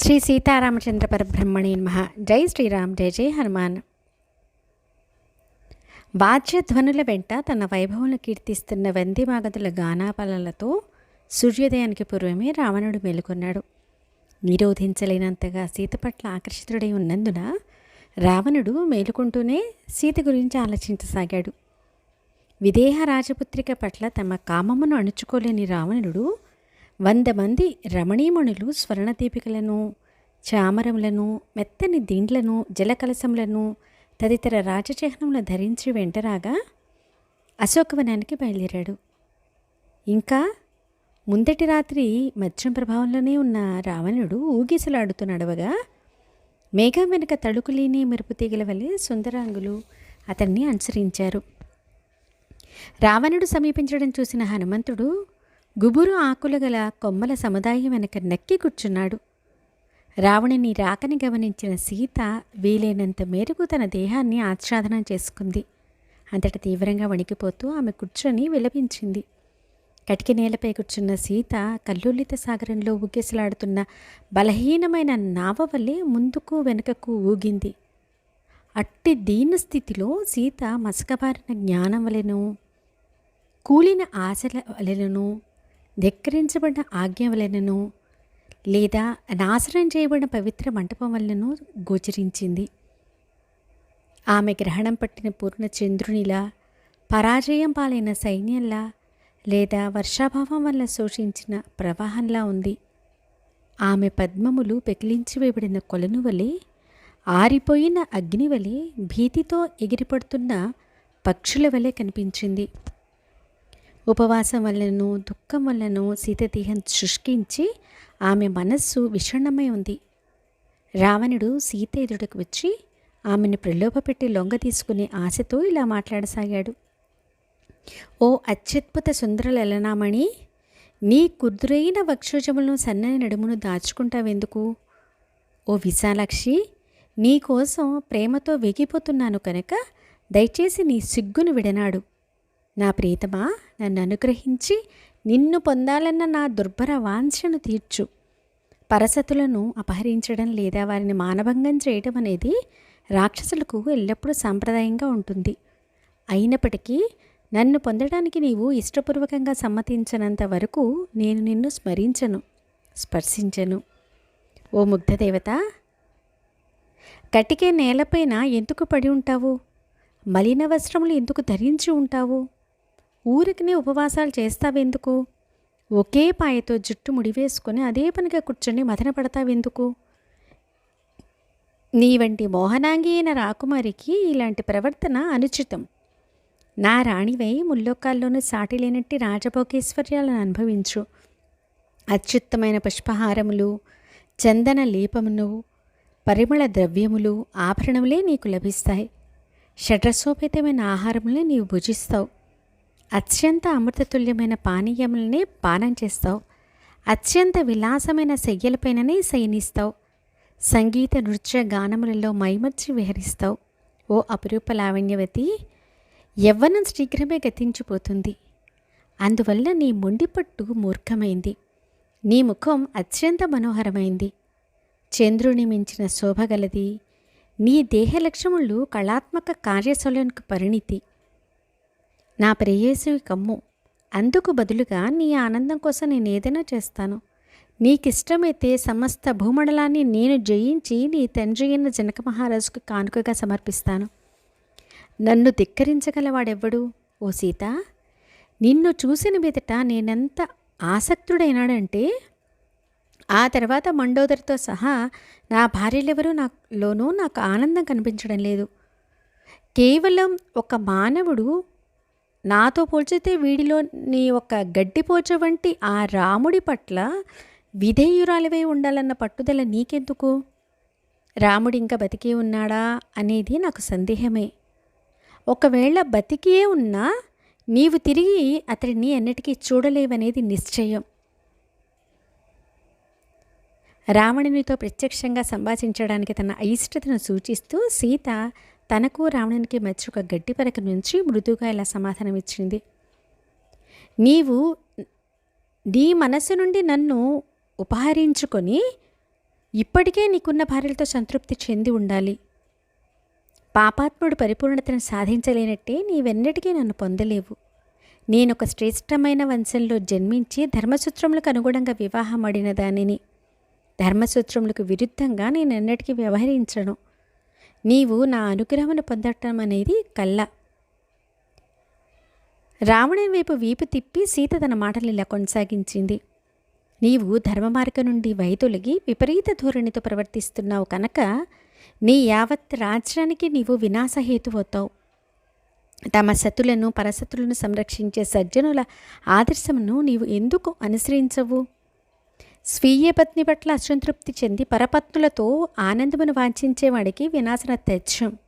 శ్రీ సీతారామచంద్ర పరబ్రహ్మణి మహ జై శ్రీరామ్ జై జై హనుమాన్. వాద్యధ్వనుల వెంట తన వైభవంలో కీర్తిస్తున్న వందిమాగతుల గానాపాలలతో సూర్యోదయానికి పూర్వమే రావణుడు మేలుకొన్నాడు. నిరోధించలేనంతగా సీత పట్ల ఆకర్షితుడై ఉన్నందున రావణుడు మేలుకుంటూనే సీత గురించి ఆలోచించసాగాడు. విదేహ రాజపుత్రిక పట్ల తమ కామమును అణుచుకోలేని రావణుడు వంద మంది రమణీమణులు స్వర్ణదీపికలను చామరములను మెత్తని దిండ్లను జలకలసములను తదితర రాజచిహ్నములను ధరించి వెంటరాగా అశోకవనానికి బయలుదేరాడు. ఇంకా ముందటి రాత్రి మద్యం ప్రభావంలోనే ఉన్న రావణుడు ఊగిసలాడుతూ నడవగా మేఘం వెనుక తడుకులేని మెరుపు తీగల వలె సుందరాంగులు అతన్ని అనుసరించారు. రావణుడు సమీపించడం చూసిన హనుమంతుడు గుబురు ఆకులు గల కొమ్మల సముదాయం వెనక నక్కి కూర్చున్నాడు. రావణుని రాకని గమనించిన సీత వీలైనంత మేరకు తన దేహాన్ని ఆచ్ఛాదనం చేసుకుంది. అంతట తీవ్రంగా వణికిపోతూ ఆమె కూర్చొని విలపించింది. కటిక నేలపై కూర్చున్న సీత కల్లుల్లిత సాగరంలో ఊగేసలాడుతున్న బలహీనమైన నావ వల్లే ముందుకు వెనుకకు ఊగింది. అట్టి దీన స్థితిలో సీత మసకబారిన జ్ఞానం వలెను కూలిన ఆశల వలెను ధిక్కరించబడిన ఆజ్ఞ వలనను లేదా నాశనం చేయబడిన పవిత్ర మంటపం వలనను గోచరించింది. ఆమె గ్రహణం పట్టిన పూర్ణ చంద్రునిలా పరాజయం పాలైన సైన్యంలా లేదా వర్షాభావం వల్ల శోషించిన ప్రవాహంలా ఉంది. ఆమె పద్మములు పెకిలించి వేయబడిన కొలను వలె ఆరిపోయిన అగ్ని వలె భీతితో ఎగిరిపడుతున్న పక్షుల వలె కనిపించింది. ఉపవాసం వల్లనూ దుఃఖం వల్లనూ సీతదేహం శుష్కించి ఆమె మనస్సు విషణమై ఉంది. రావణుడు సీత ఎదుటకు వచ్చి ఆమెను ప్రలోభపెట్టి లొంగ తీసుకునే ఆశతో ఇలా మాట్లాడసాగాడు. ఓ అత్యద్భుత సుందర లలనామణి నీ కుదురైన వక్షోజములను సన్నని నడుమును దాచుకుంటావెందుకు? ఓ విశాలాక్షి నీకోసం ప్రేమతో వెగిపోతున్నాను కనుక దయచేసి నీ సిగ్గును విడనాడు. నా ప్రీతమా నన్ను అనుగ్రహించి నిన్ను పొందాలన్న నా దుర్భర వాంఛను తీర్చు. పరసతులను అపహరించడం లేదా వారిని మానభంగం చేయడం అనేది రాక్షసులకు ఎల్లప్పుడూ సాంప్రదాయంగా ఉంటుంది. అయినప్పటికీ నన్ను పొందడానికి నీవు ఇష్టపూర్వకంగా సమ్మతించనంత వరకు నేను నిన్ను స్మరించను స్పర్శించను. ఓ ముగ్ధదేవత కటికే నేలపైన ఎందుకు పడి ఉంటావు? మలిన వస్త్రములు ఎందుకు ధరించి ఉంటావు? ఊరికినే ఉపవాసాలు చేస్తావెందుకు? ఒకే పాయతో జుట్టు ముడివేసుకొని అదే పనిగా కూర్చొని మదన పడతావెందుకు? నీ వంటి మోహనాంగి అయిన రాకుమారికి ఇలాంటి ప్రవర్తన అనుచితం. నా రాణివై ముల్లోకాల్లోనూ సాటి లేనట్టి రాజభోగేశ్వర్యాలను అనుభవించు. అత్యుత్తమైన పుష్పహారములు చందన లేపమును పరిమళ ద్రవ్యములు ఆభరణములే నీకు లభిస్తాయి. షడ్రసోపేతమైన ఆహారములే నీవు భుజిస్తావు. అత్యంత అమృతతుల్యమైన పానీయములనే పానం చేస్తావు. అత్యంత విలాసమైన శయ్యలపైననే శయనిస్తావు. సంగీత నృత్య గానములలో మైమర్చి విహరిస్తావు. ఓ అపురూప లావణ్యవతి యవ్వనం శీఘ్రమే గతించిపోతుంది. అందువల్ల నీ మొండిపట్టు మూర్ఖమైంది. నీ ముఖం అత్యంత మనోహరమైంది. చంద్రుని మించిన శోభగలది నీ దేహ లక్ష్యములు కళాత్మక కార్యశైలకు పరిణితి. నా ప్రేయసి కమ్ము. అందుకు బదులుగా నీ ఆనందం కోసం నేను ఏదైనా చేస్తాను. నీకిష్టమైతే సమస్త భూమండలాన్ని నేను జయించి నీ తండ్రి అయిన జనక మహారాజుకు కానుకగా సమర్పిస్తాను. నన్ను ధిక్కరించగలవాడెవ్వడు? ఓ సీత నిన్ను చూసిన మీదట నేనెంత ఆసక్తుడైనాడంటే ఆ తర్వాత మండోదరితో సహా నా భార్యలెవరూ నాలోనూ నాకు ఆనందం కనిపించడం లేదు. కేవలం ఒక మానవుడు నాతో పోల్చితే వీడిలో నీ ఒక గడ్డిపోచ వంటి ఆ రాముడి పట్ల విధేయురాలివై ఉండాలన్న పట్టుదల నీకెందుకు? రాముడు ఇంకా బతికే ఉన్నాడా అనేది నాకు సందేహమే. ఒకవేళ బతికే ఉన్నా నీవు తిరిగి అతడిని ఎన్నటికీ చూడలేవనేది నిశ్చయం. రావణునితో ప్రత్యక్షంగా సంభాషించడానికి తన అయిష్టతను సూచిస్తూ సీత తనకు రావణునికి మధ్య ఒక గడ్డి పరక నుంచి మృదుగా ఇలా సమాధానం ఇచ్చింది. నీవు నీ మనసు నుండి నన్ను ఉపహరించుకొని ఇప్పటికే నీకున్న భార్యలతో సంతృప్తి చెంది ఉండాలి. పాపాత్ముడు పరిపూర్ణతను సాధించలేనట్టే నీవెన్నటికీ నన్ను పొందలేవు. నేనొక శ్రేష్టమైన వంశంలో జన్మించి ధర్మసూత్రములకు అనుగుణంగా వివాహమడిన దానిని. ధర్మసూత్రములకు విరుద్ధంగా నేను ఎన్నటికీ వ్యవహరించను. నీవు నా అనుగ్రహమును పొందటం అనేది కళ్ళ రావణుని వైపు వీపు తిప్పి సీత తన మాటలు ఇలా కొనసాగించింది. నీవు ధర్మ మార్గం నుండి వైదొలిగి విపరీత ధోరణితో ప్రవర్తిస్తున్నావు కనుక నీ యావత్ రాజ్యానికి నీవు వినాశహేతువవుతావు. తమ సతులను పరసతులను సంరక్షించే సజ్జనుల ఆదర్శమును నీవు ఎందుకు అనుసరించవు? స్వీయ పత్ని పట్ల అసంతృప్తి చెంది పరపత్నులతో ఆనందమును వాంఛించేవాడికి వినాశన తెచ్చం.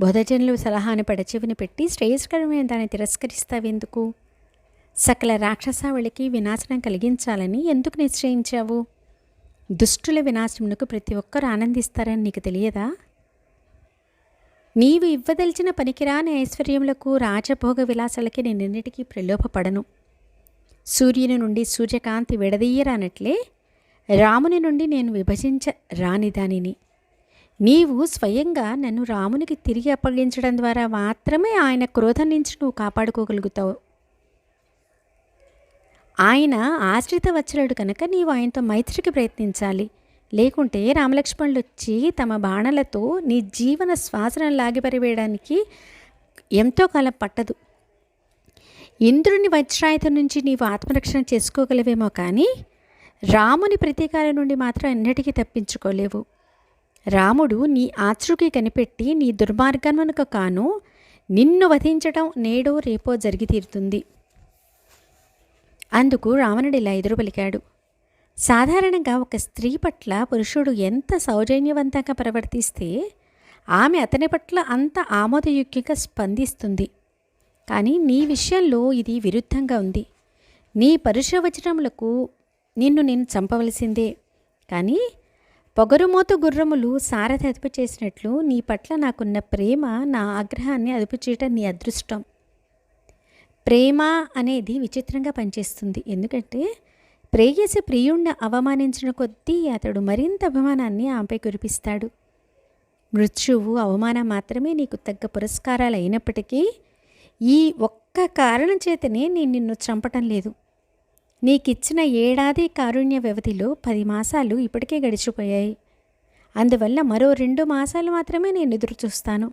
బోధజనులు సలహాను పడచెవిని పెట్టి శ్రేయస్కరమైన దాన్ని తిరస్కరిస్తావెందుకు? సకల రాక్షసావళికి వినాశనం కలిగించాలని ఎందుకు నిశ్చయించావు? దుష్టుల వినాశమునకు ప్రతి ఒక్కరు ఆనందిస్తారని నీకు తెలియదా? నీవు ఇవ్వదలిచిన పనికిరాని ఐశ్వర్యములకు రాజభోగ విలాసాలకి నేనెన్నిటికీ ప్రలోభపడను. సూర్యుని నుండి సూర్యకాంతి విడదీయరానట్లే రాముని నుండి నేను విభజించ రాని దానిని. నీవు స్వయంగా నన్ను రామునికి తిరిగి అప్పగించడం ద్వారా మాత్రమే ఆయన క్రోధం నుంచి నువ్వు కాపాడుకోగలుగుతావు. ఆయన ఆశ్రిత వచ్చలుడు కనుక నీవు ఆయనతో మైత్రికి ప్రయత్నించాలి. లేకుంటే రామలక్ష్మణులు వచ్చి తమ బాణలతో నీ జీవన శ్వాసను లాగిపరివేయడానికి ఎంతో కాలం పట్టదు. ఇంద్రుని వజ్రాయుధం నుంచి నీవు ఆత్మరక్షణ చేసుకోగలవేమో కానీ రాముని ప్రతీకారం నుండి మాత్రం ఎన్నటికీ తప్పించుకోలేవు. రాముడు నీ ఆచృకి కనిపెట్టి నీ దుర్మార్గమునకు కాను నిన్ను వధించటం నేడో రేపో జరిగి తీరుతుంది. అందుకు రావణుడు ఇలా ఎదురు పలికాడు. సాధారణంగా ఒక స్త్రీ పట్ల పురుషుడు ఎంత సౌజన్యవంతంగా ప్రవర్తిస్తే ఆమె అతని పట్ల అంత ఆమోదయోగ్యంగా స్పందిస్తుంది. కానీ నీ విషయంలో ఇది విరుద్ధంగా ఉంది. నీ పరుషవచనములకు నిన్ను నేను చంపవలసిందే. కానీ పొగరుమోత గుర్రములు సారథి అదుపు చేసినట్లు నీ పట్ల నాకున్న ప్రేమ నా ఆగ్రహాన్ని అదుపు చేయటం నీ అదృష్టం. ప్రేమ అనేది విచిత్రంగా పనిచేస్తుంది. ఎందుకంటే ప్రేయసి ప్రియుణ్ణి అవమానించిన కొద్దీ అతడు మరింత అభిమానాన్ని ఆమెపై కురిపిస్తాడు. మృత్యువు అవమానం మాత్రమే నీకు తగ్గ పురస్కారాలు అయినప్పటికీ ఈ ఒక్క కారణం చేతనే నేను నిన్ను చంపటం లేదు. నీకిచ్చిన ఏడాది కారుణ్య వ్యవధిలో పది మాసాలు ఇప్పటికే గడిచిపోయాయి. అందువల్ల మరో రెండు మాసాలు మాత్రమే నేను ఎదురు చూస్తాను.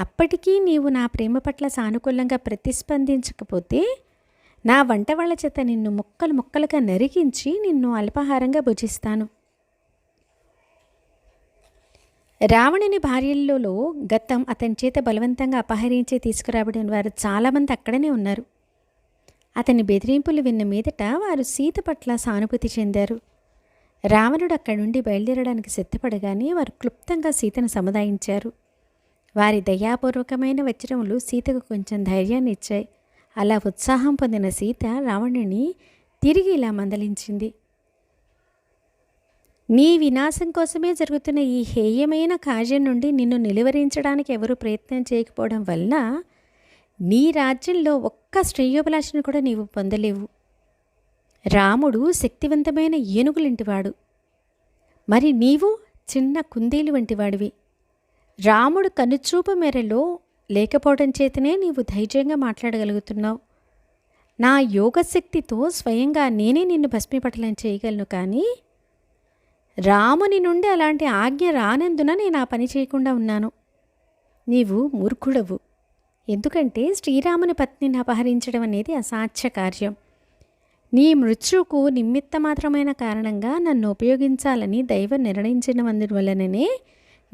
అప్పటికీ నీవు నా ప్రేమ పట్ల సానుకూలంగా ప్రతిస్పందించకపోతే నా వంట వాళ్ళ చేత నిన్ను ముక్కలు ముక్కలుగా నరికించి నిన్ను అల్పాహారంగా భుజిస్తాను. రావణుని భార్యల్లో గతం అతని చేత బలవంతంగా అపహరించి తీసుకురాబడిన వారు చాలామంది అక్కడనే ఉన్నారు. అతని బెదిరింపులు విన్న మీదట వారు సీత పట్ల సానుభూతి చెందారు. రావణుడు అక్కడి నుండి బయలుదేరడానికి సిద్ధపడగానే వారు క్లుప్తంగా సీతను సముదాయించారు. వారి దయాపూర్వకమైన వజ్రములు సీతకు కొంచెం ధైర్యాన్ని ఇచ్చాయి. అలా ఉత్సాహం పొందిన సీత రావణుని తిరిగి ఇలా మందలించింది. నీ వినాశం కోసమే జరుగుతున్న ఈ హేయమైన కార్యం నుండి నిన్ను నిలువరించడానికి ఎవరు ప్రయత్నం చేయకపోవడం వల్ల నీ రాజ్యంలో ఒక్క శ్రేయోభిలాషను కూడా నీవు పొందలేవు. రాముడు శక్తివంతమైన ఏనుగులింటివాడు. మరి నీవు చిన్న కుందేలు వంటివాడివి. రాముడు కనుచూపు మేరలో లేకపోవడం చేతనే నీవు ధైర్యంగా మాట్లాడగలుగుతున్నావు. నా యోగశక్తితో స్వయంగా నేనే నిన్ను భస్మీపటలం చేయగలను కానీ రాముని నుండి అలాంటి ఆజ్ఞ రానందున నేను ఆ పని చేయకుండా ఉన్నాను. నీవు మూర్ఖుడవు. ఎందుకంటే శ్రీరాముని పత్నిని అపహరించడం అనేది అసాధ్య కార్యం. నీ మృత్యుకు నిమిత్త మాత్రమైన కారణంగా నన్ను ఉపయోగించాలని దైవం నిర్ణయించినందువలననే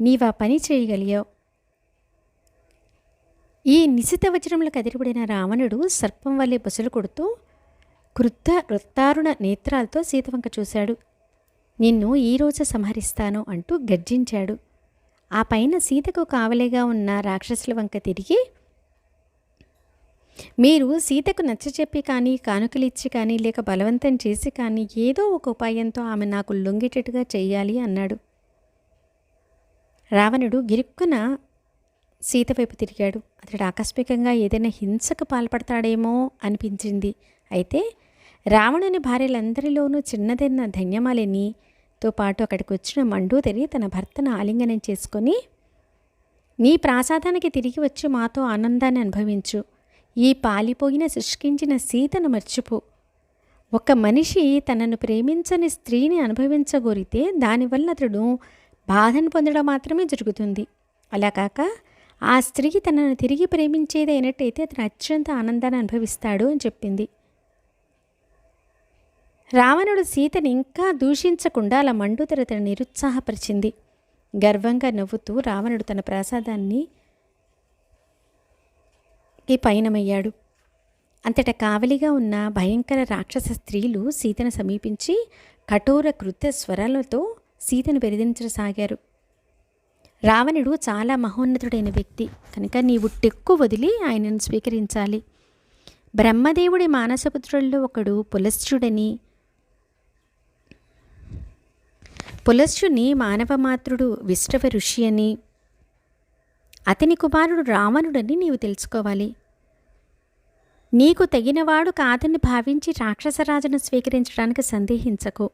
నీవు ఆ పని చేయగలిగావు. ఈ నిశిత వజ్రంలో కదిరిపడిన రావణుడు సర్పం వల్లే బుసలు కొడుతూ క్రుద్ధ వృత్తారుణ నేత్రాలతో సీతవంక చూశాడు. నిన్ను ఈరోజు సంహరిస్తాను అంటూ గర్జించాడు. ఆ పైన సీతకు కావలిగా ఉన్న రాక్షసుల వంక తిరిగి మీరు సీతకు నచ్చచెప్పి కానీ కానుకలిచ్చి కానీ లేక బలవంతం చేసి కానీ ఏదో ఒక ఉపాయంతో ఆమె నాకు లొంగేటట్టుగా చేయాలి అన్నాడు. రావణుడు గిరుక్కున సీత వైపు తిరిగాడు. అతడు ఆకస్మికంగా ఏదైనా హింసకు పాల్పడతాడేమో అనిపించింది. అయితే రావణుని భార్యలందరిలోనూ చిన్నదైన ధన్యమాలిని తో పాటు అక్కడికి వచ్చిన మండూదరి తన భర్తను ఆలింగనం చేసుకొని నీ ప్రాసాదానికి తిరిగి వచ్చి మాతో ఆనందాన్ని అనుభవించు. ఈ పాలిపోయిన శుష్కించిన సీతను మర్చిపో. ఒక మనిషి తనను ప్రేమించని స్త్రీని అనుభవించగోరితే దానివల్ల అతడు బాధను పొందడం మాత్రమే జరుగుతుంది. అలా కాక ఆ స్త్రీ తనను తిరిగి ప్రేమించేది అయినట్టయితే అతను అత్యంత ఆనందాన్ని అనుభవిస్తాడు అని చెప్పింది. రావణుడు సీతని ఇంకా దూషించకుండా అలా మండుతరతను నిరుత్సాహపరిచింది. గర్వంగా నవ్వుతూ రావణుడు తన ప్రసాదాన్ని పయనమయ్యాడు. అంతటా కావలిగా ఉన్న భయంకర రాక్షస స్త్రీలు సీతను సమీపించి కఠోర కృత్య స్వరాలతో సీతను బెదిరించసాగారు. రావణుడు చాలా మహోన్నతుడైన వ్యక్తి. కనుక నీవు టెక్కు వదిలి ఆయనను స్వీకరించాలి. బ్రహ్మదేవుడి మానసపుత్రుల్లో ఒకడు పులశ్చుడని పులశ్చుని మానవమాతృడు విష్ణవ ఋషి అని. అతని కుమారుడు రావణుడని నీవు తెలుసుకోవాలి. నీకు తగినవాడు కాదని భావించి రాక్షసరాజును స్వీకరించడానికి సందేహించకు.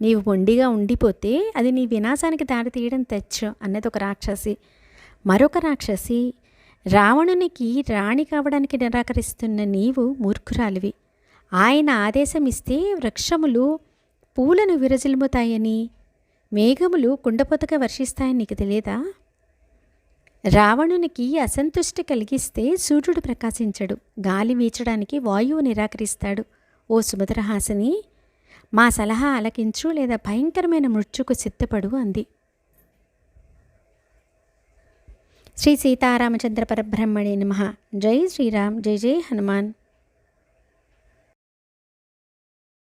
నీవు ఒండిగా ఉండిపోతే అది నీ వినాశానికి దారి తీయడం తెచ్చు అన్నది ఒక రాక్షసి. మరొక రాక్షసి రావణునికి రాణి కావడానికి నిరాకరిస్తున్న నీవు మూర్ఖురాలివి. ఆయన ఆదేశం ఇస్తే వృక్షములు పూలను విరజిల్ముతాయని మేఘములు కుండపోతగా వర్షిస్తాయని నీకు తెలియదా? రావణునికి అసంతుష్టి కలిగిస్తే సూర్యుడు ప్రకాశించడు. గాలి వీచడానికి వాయువు నిరాకరిస్తాడు. ఓ సుభద్రహాసిని మా సలహా ఆలకించు లేదా భయంకరమైన మృత్యుకు సిద్ధపడు అంది. శ్రీ సీతారామచంద్ర పరబ్రహ్మణే నమ. జై శ్రీరామ్ జై జై హనుమాన్.